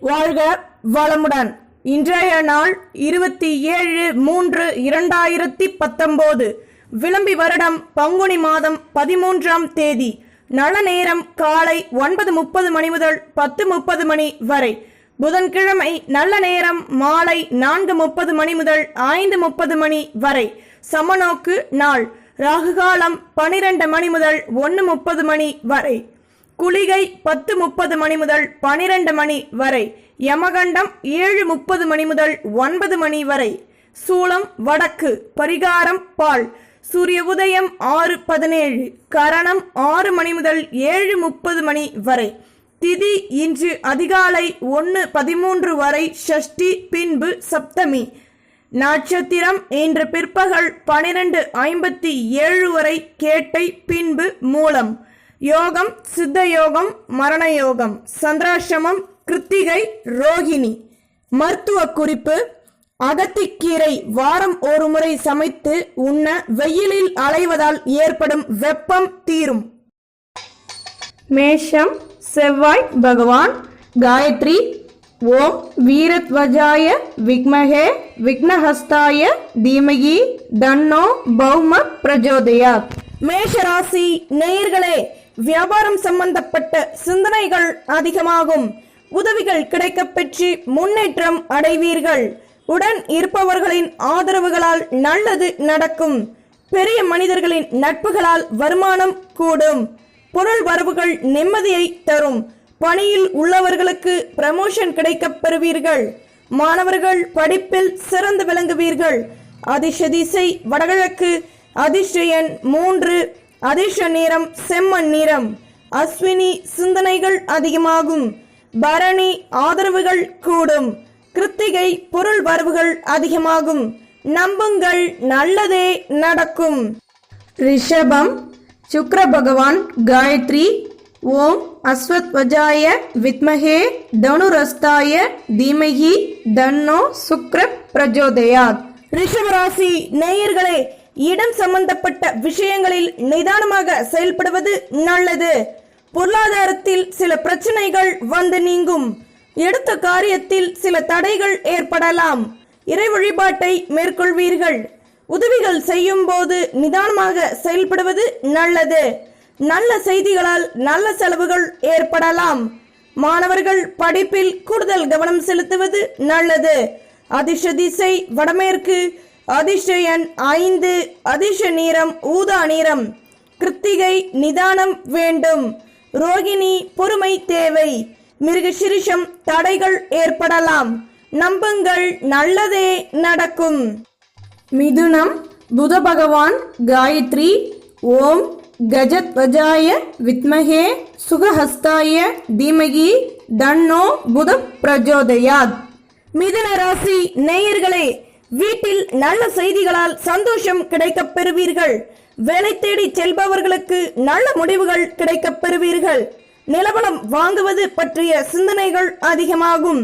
வாழ்க வளமுடன். இன்றைய நாள் இருபத்தி ஏழு மூன்று இரண்டாயிரத்தி பத்தொன்பது விளம்பி வருடம் பங்குனி மாதம் பதிமூன்றாம் தேதி. நல்ல நேரம் காலை ஒன்பது முப்பது மணி முதல் பத்து முப்பது மணி வரை. புதன்கிழமை நல்ல நேரம் மாலை நான்கு முப்பது மணி முதல் ஐந்து முப்பது மணி வரை. சமநோக்கு நாள். ராகுகாலம் பனிரெண்டு மணி முதல் ஒன்று முப்பது மணி வரை. குளிகை பத்து முப்பது மணி முதல் பனிரெண்டு மணி வரை யமகண்டம் ஏழு முப்பது மணி முதல் ஒன்பது மணி வரை சூளம் வடக்கு பரிகாரம் பால் சூரிய உதயம் ஆறு பதினேழு கரணம் ஆறு மணி முதல் ஏழு முப்பது மணி வரை திதி இன்று அதிகாலை ஒன்று பதிமூன்று வரை ஷஷ்டி பின்பு சப்தமி நட்சத்திரம் இன்று பிற்பகல் பனிரெண்டு ஐம்பத்தி ஏழு வரை கேட்டை பின்பு மூலம் யோகம் சித்த யோகம் மரண யோகம் சந்திராசிரமம் கிருத்திகை ரோகிணி. மருத்துவ குறிப்பு அகத்திக்கீரை வாரம் ஒரு முறை சமைத்து உண்ண வெயிலில் அலைவதால் ஏற்படும் வெப்பம் தீரும். மேஷம் செவ்வாய் பகவான் காயத்ரி ஓம் வீரத்வஜாய விக்மகே விக்னஹஸ்தாய தீமகி தன்னோ பௌம பிரஜோதயா மேஷராசி நேயர்களே வியாபாரம் சம்பந்தப்பட்ட சிந்தனைகள் அதிகமாகும். உதவிகள் கிடைக்கப் பெற்று முன்னேற்றம் அடைவீர்கள். உடன் இருப்பவர்களின் ஆதரவுகளால் நல்லது நடக்கும். பெரிய மனிதர்களின் நட்புகளால் வருமானம் கூடும். பொருள் வரவுகள் நிம்மதியை தரும். பணியில் உள்ளவர்களுக்கு பிரமோஷன் கிடைக்கப் பெறுவீர்கள். மாணவர்கள் படிப்பில் சிறந்து விளங்குவீர்கள். அதிர்ஷ்ட திசை வடகிழக்கு அதிர்ஷ்ட எண் மூன்று. அதிர்ஷ்ட நிறம் செம்மண் நிறம் அஸ்வினி சிந்தனைகள் அதிகமாகும். பரணி ஆதரவுகள் கூடும். கிருத்திகை பொருள் வரவுகள் அதிகமாகும். நம்புங்கள் நல்லதே நடக்கும். ரிஷபம் சுக்ர பகவான் காயத்ரி. ஓம் அஸ்வத்வஜாய வித்மகே தனுரஸ்தாய தீமகி தன்னோ சுக்ர பிரஜோதயாத். ரிஷபராசி நேயர்களே இடம் சம்பந்தப்பட்ட விஷயங்களில் நிதானமாக செயல்படுவது நல்லது. பொருளாதாரத்தில் சில பிரச்சனைகள் வந்து நீங்கும். எடுத்த காரியத்தில் சில தடைகள் ஏற்படலாம். இறை வழிபாட்டை மேற்கொள்வீர்கள். உதவிகள் செய்யும் போது நிதானமாக செயல்படுவது நல்லது. நல்ல செய்திகளால் நல்ல செலவுகள் ஏற்படலாம். மாணவர்கள் படிப்பில் கூடுதல் கவனம் செலுத்துவது நல்லது. அதிர்ஷ திசை வடமேற்கு அதிர்ஷயன் ஐந்து அதிர்ஷ நீரம் ஊதா நீரம். கிருத்திகை நிதானம் வேண்டும். ரோகிணி பொறுமை தேவை. மிருகசிரிஷம் தடைகள் ஏற்படலாம். நம்புங்கள் நல்லதே நடக்கும். மிதுனம் புத பகவான் காயத்ரி ஓம் கஜத்வஜாய வித்மகே சுகஹஸ்தாய தீமகி தன்னோ புத பிரஜோதயாத். மிதுன ராசி நேயர்களே வீட்டில் நல்ல செய்திகளால் சந்தோஷம் கிடைக்கப் பெறுவீர்கள். வேலை தேடி செல்பவர்களுக்கு நல்ல முடிவுகள் கிடைக்கப் பெறுவீர்கள். நிலவலம் வாங்குவது பற்றிய சிந்தனைகள் அதிகமாகும்.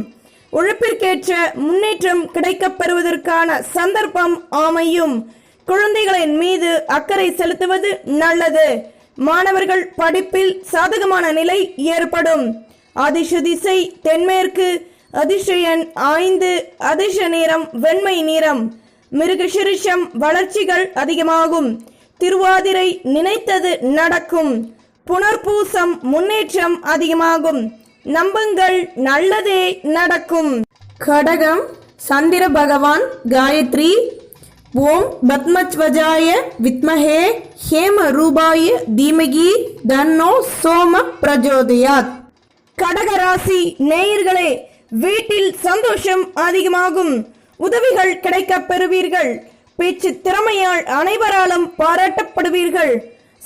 உழைப்பிற்கேற்ற முன்னேற்றம் கிடைக்கப் பெறுவதற்கான சந்தர்ப்பம் அமையும். குழந்தைகளின் மீது அக்கறை செலுத்துவது நல்லது. மாணவர்கள் படிப்பில் சாதகமான நிலை ஏற்படும். அதிர்ஷ்ட திசை தென்மேற்கு அதிர்ஷ்ட எண் ஐந்து அதிர்ஷ்ட நிறம் வெண்மை நிறம். மிருகசிரிஷம் வளர்ச்சிகள் அதிகமாகும். திருவாதிரை நினைத்தது நடக்கும். புனர்பூசம் முன்னேற்றம் அதிகமாகும். நம்புங்கள் நல்லதே நடக்கும். கடகம் சந்திர பகவான் காயத்ரி. ஓம் பத்மத்வஜாய வித்மஹே ஹேம ரூபாய தீமகி தன்னோ சோம பிரஜோதயாத். கடகராசி நேயர்களே வீட்டில் சந்தோஷம் அதிகமாகும். உதவிகள் கிடைக்கப் பெறுவீர்கள். பேச்சு திறமையால் அனைவராலும் பாராட்டப்படுவீர்கள்.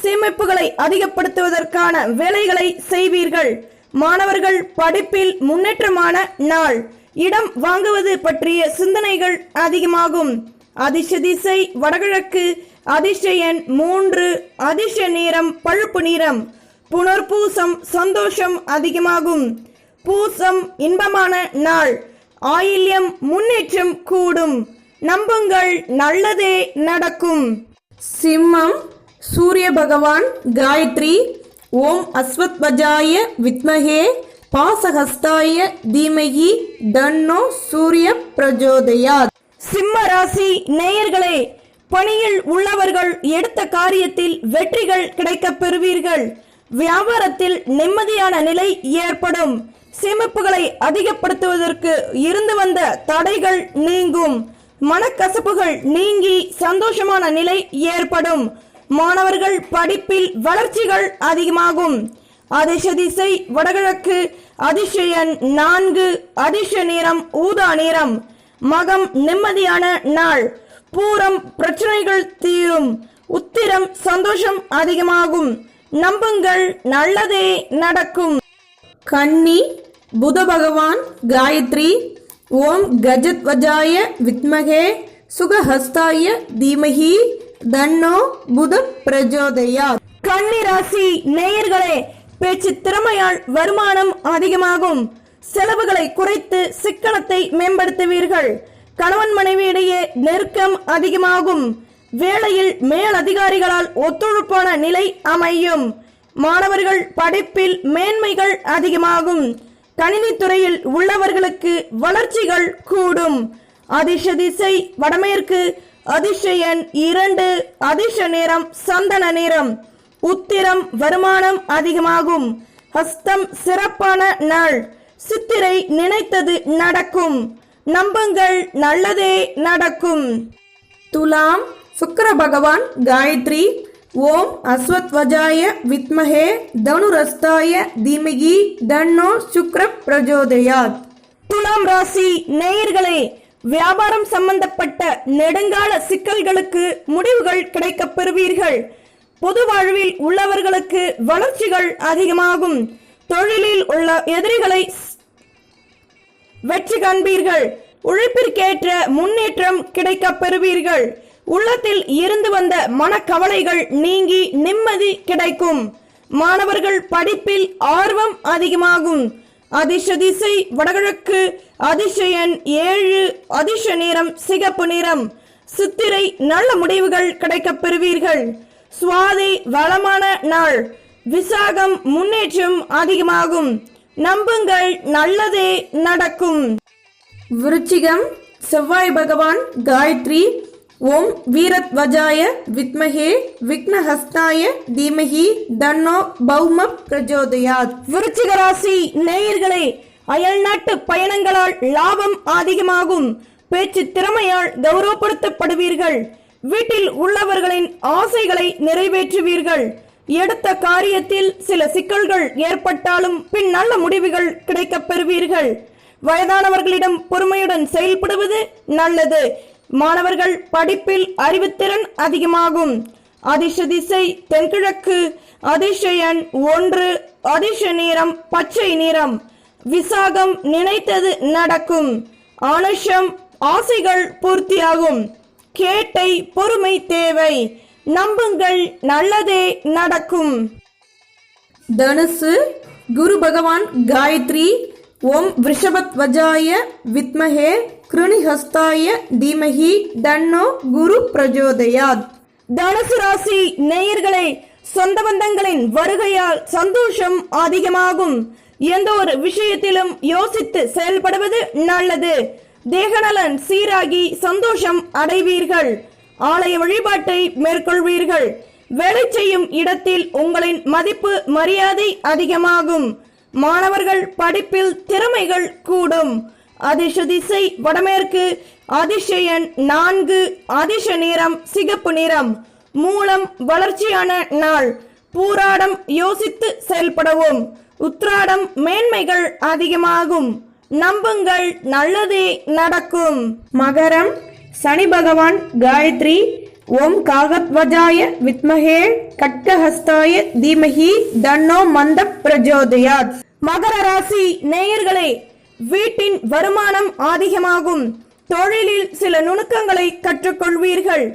சேமிப்புகளை அதிகப்படுத்துவதற்கான வேலைகளை செய்வீர்கள். மாணவர்கள் படிப்பில் முன்னேற்றமான நாள். இடம் வாங்குவது பற்றிய சிந்தனைகள் அதிகமாகும். அதிர்ஷ்ட திசை வடகிழக்கு அதிர்ஷ்ட மூன்று அதிர்ஷ்ட நிறம் பழுப்பு நிறம். புனர்பூசம் சந்தோஷம் அதிகமாகும். பூசம் இன்பமான நாள். ஆயில்யம் முன்னேற்றம் கூடும். நம்புங்கள் நல்லதே நடக்கும். சிம்மம் சூரிய பகவான் காயத்ரி ஓம் அஸ்வத்வஜாய வித்மகே பாசஹஸ்தாய தீமகி தன்னோ சூரிய பிரஜோதயாத். சிம்ம ராசி நேயர்களே பணியில் உள்ளவர்கள் எடுத்த காரியத்தில் வெற்றிகள் கிடைக்கப் பெறுவீர்கள். வியாபாரத்தில் நிம்மதியான நிலை ஏற்படும். சேமிப்புகளை அதிகப்படுத்துவதற்கு இருந்து வந்த தடைகள் நீங்கும். மனக்கசப்புகள் நீங்கி சந்தோஷமான நிலை ஏற்படும். மாணவர்கள் படிப்பில் வளர்ச்சிகள் அதிகமாகும். அதிசதிசை திசை வடகிழக்கு அதிசயன் நான்கு அதிர்ஷ்ட நிறம் ஊதா நிறம். மகம் நிம்மதியான நாள். பூரம் பிரச்சனைகள் தீரும். உத்திரம் சந்தோஷம் அதிகமாகும். நம்புங்கள் நல்லதே நடக்கும். கன்னி புத பகவான் காயத்ரி ஓம் கஜத்வஜாய வித்மகே சுகஹஸ்தாய தீமகி தன்னோ புத பிரஜோதயா கன்னிராசி நேயர்களே பேச்சு திறமையால் வருமானம் அதிகமாகும். செலவுகளை குறைத்து சிக்கனத்தை மேம்படுத்துவீர்கள். கணவன் மனைவியிடையே நெருக்கம் அதிகமாகும். வேளையில் மேலதிகாரிகளால் ஒத்துழைப்பான நிலை அமையும். மாணவர்கள் படிப்பில் மேன்மைகள் அதிகமாகும். கணினித்துறையில் உள்ளவர்களுக்கு வளர்ச்சிகள் கூடும். அதிர்ஷ திசை வடமேற்கு அதிர்ஷயன் இரண்டு அதிர்ஷ நேரம் சந்தன நேரம். உத்திரம் வருமானம் அதிகமாகும். ஹஸ்தம் சிறப்பான நாள். சித்திரை நினைத்தது நடக்கும். நம்பங்கள் நல்லதே நடக்கும். துலாம் சுக்கர பகவான் காயத்ரி ஓம் அஸ்வத்வஜாய வித்மகே தனுரஸ்தாய தீமகி தன்னோ சுக்ர பிரஜோதயாத். துலாம் ராசி நேயர்களே வியாபாரம் சம்பந்தப்பட்ட நெடுங்கால சிக்கல்களுக்கு முடிவுகள் கிடைக்கப் பெறுவீர்கள். பொது வாழ்வில் உள்ளவர்களுக்கு வளர்ச்சிகள் அதிகமாகும். தொழிலில் உள்ள எதிரிகளை வெற்றி காண்பீர்கள். உழைப்பிற்கேற்ற முன்னேற்றம் கிடைக்கப் பெறுவீர்கள். உள்ளத்தில் இருந்து வந்த மனக்கவலைகள் நீங்கி நிம்மதி கிடைக்கும். மாணவர்கள் படிப்பில் ஆர்வம் அதிகமாகும். அதிர்ஷ திசை வடகிழக்கு அதிசயன் ஏழு அதிர்ஷ நிறம் சிகப்பு நிறம். சித்திரை நல்ல முடிவுகள் கிடைக்கப் பெறுவீர்கள். சுவாதி வளமான நாள். விசாகம் முன்னேற்றம் அதிகமாகும். நம்புங்கள் நல்லதே நடக்கும். விருச்சிகம் செவ்வாய் பகவான் காயத்ரி ஓம் வீரத்வஜாய வித்மகே விக்னஹஸ்தாய தீமகி தன்னோ பௌம பிரஜோதயாத். விருச்சிக ராசி நேயர்களே அயல்நாட்டு பயணங்களால் லாபம் அதிகமாகும் பேச்சு திறமையால் கௌரவப்படுத்தப்படுவீர்கள். வீட்டில் உள்ளவர்களின் ஆசைகளை நிறைவேற்றுவீர்கள். எடுத்த காரியத்தில் சில சிக்கல்கள் ஏற்பட்டாலும் பின் நல்ல முடிவுகள் கிடைக்கப் பெறுவீர்கள். வயதானவர்களிடம் பொறுமையுடன் செயல்படுவது நல்லது. மாணவர்கள் படிப்பில் அறிவுத்திறன் அதிகமாகும். அதிர்ஷ திசை தென்கிழக்கு. அதிர்ஷயன் ஒன்று. அதிர்ஷ நிறம் பச்சை நிறம். விசாகம் நினைத்தது நடக்கும். ஆனுஷம் ஆசைகள் பூர்த்தியாகும். கேட்டை பொறுமை தேவை. நம்புங்கள் நல்லதே நடக்கும். தனுசு. குரு பகவான் காயத்ரி. ஓம் ரிஷபத்வஜாய வித்மகே கிருணிஹஸ்தாய தீமகி தன்னோ குரு பிரஜோதயாத். தனுசு ராசி நேயர்களே சொந்த பந்தங்களின் வருகையால் சந்தோஷம் அதிகமாகும். எந்த ஒரு விஷயத்திலும் யோசித்து செயல்படுவது நல்லது. தேகநலன் சீராகி சந்தோஷம் அடைவீர்கள். ஆலய வழிபாட்டை மேற்கொள்வீர்கள். வேலை செய்யும் இடத்தில் உங்களின் மதிப்பு மரியாதை அதிகமாகும். மாணவர்கள் படிப்பில் திறமைகள் கூடும். அதிர்ஷ்ட திசை வடமேற்கு எண் நான்கு அதிர்ஷ்ட நிறம் சிகப்பு நிறம். மூலம் வளர்ச்சியான நாள். பூராடம் யோசித்து செயல்படவும். உத்ராடம் மேன்மைகள் அதிகமாகும். நம்புங்கள் நல்லதே நடக்கும். மகரம் சனி பகவான் காயத்ரி ஓம் காகத்வஜாய வித்மகே கட்கஹஸ்தாய தீமகி தன்னோ மந்த பிரஜோதயாத். மகர ராசி நேயர்களே வீட்டின் வருமானம் அதிகமாகும் தொழிலில் சில நுணுக்கங்களை கற்றுக்கொள்வீர்கள்.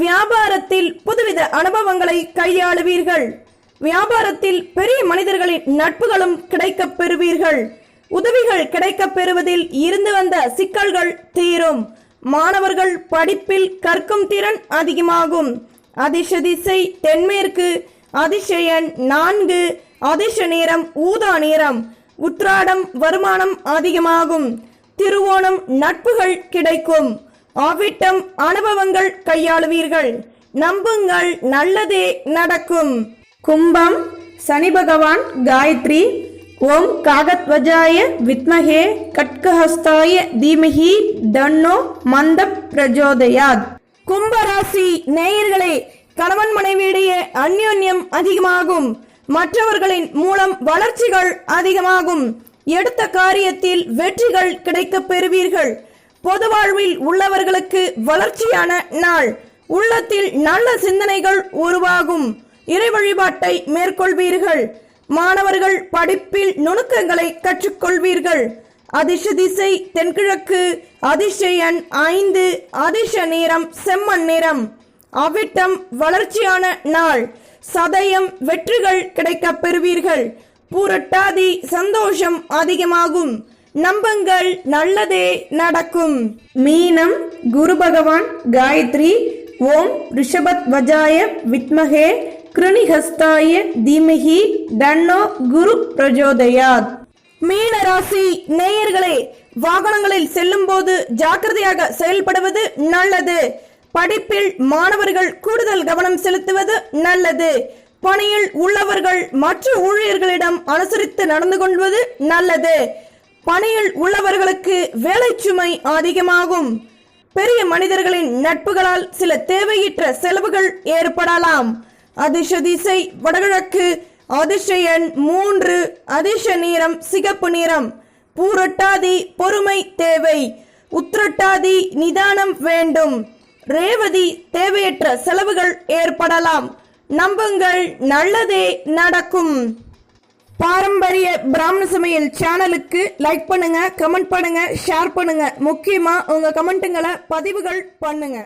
வியாபாரத்தில் புதுவித அனுபவங்களை கையாளுவீர்கள். வியாபாரத்தில் பெரிய மனிதர்களின் நட்புகளும் கிடைக்கப் பெறுவீர்கள். உதவிகள் கிடைக்கப் பெறுவதில் இருந்து வந்த சிக்கல்கள் தீரும். மாணவர்கள் படிப்பில் கற்கும் திறன் அதிகமாகும். அதிர்ஷ்ட திசை தென்மேற்கு அதிசயன் நான்கு அதிர்ஷ நேரம் ஊதா நிறம். உத்ராடம் வருமானம் அதிகமாகும். திருவோணம் நட்புகள் கிடைக்கும். ஆவிட்டம் அனுபவங்கள் கையாளுவீர்கள். நம்புங்கள் நல்லதே நடக்கும். கும்பம் சனி பகவான் காயத்ரி. ஓம் காகத்வஜாய வித்மகே கட்கஹஸ்தாய தீமஹி தன்னோ மந்த பிரஜோதயாத். கும்பராசி நேயர்களே கணவன் மனைவியிடையே அந்யோன்யம் அதிகமாகும். மற்றவர்களின் மூலம் வளர்ச்சிகள் அதிகமாகும். எடுத்த காரியத்தில் வெற்றிகள் கிடைக்கப் பெறுவீர்கள். பொது வாழ்வில் உள்ளவர்களுக்கு வளர்ச்சியான நாள். உள்ளத்தில் நல்ல சிந்தனைகள் உருவாகும். இறை வழிபாட்டை மேற்கொள்வீர்கள். மாணவர்கள் படிப்பில் நுணுக்கங்களை கற்றுக்கொள்வீர்கள். அதிர்ஷ திசை தென்கிழக்கு அதிர்ஷயன் ஐந்து அதிர்ஷ நிறம் செம்மண் நிறம் அவிட்டம் வளர்ச்சியான நாள். சதயம் வெற்றிகள் கிடைக்க பெறுவீர்கள். பூரட்டாதி சந்தோஷம் அதிகமாகும். நம்பங்கள் நல்லதே நடக்கும். மீனம் குரு பகவான் காயத்ரி ஓம் ரிஷபத் வஜாய வித்மகே கிருணிஹஸ்தாய தீமகி தன்னோ குரு பிரஜோதயாத். மீன ராசி நேயர்களே வாகனங்களில் செல்லும் போது ஜாக்கிரதையாக செயல்படுவது நல்லது. படிப்பில் மாணவர்கள் கூடுதல் கவனம் செலுத்துவது நல்லது. பணியில் உள்ளவர்கள் மற்ற ஊழியர்களிடம் அனுசரித்து நடந்து கொள்வது நல்லது. பணியில் உள்ளவர்களுக்கு வேலை சுமை அதிகமாகும். பெரிய மனிதர்களின் நட்புகளால் சில தேவையற்ற செலவுகள் ஏற்படலாம். அதிர்ஷ திசை வடகிழக்கு அதிர்ஷயன் மூன்று அதிர்ஷ நிறம் சிகப்பு நிறம். பூரட்டாதி பொறுமை தேவை. உத்திரட்டாதி நிதானம் வேண்டும். ரேவதி தேவையற்ற செலவுகள் ஏற்படலாம். நம்புங்கள் நல்லதே நடக்கும். பாரம்பரிய பிராமண சமையல் சேனலுக்கு லைக் பண்ணுங்க கமெண்ட் பண்ணுங்க ஷேர் பண்ணுங்க. முக்கியமா உங்க கமெண்ட்டுங்களை பதிவுகள் பண்ணுங்க.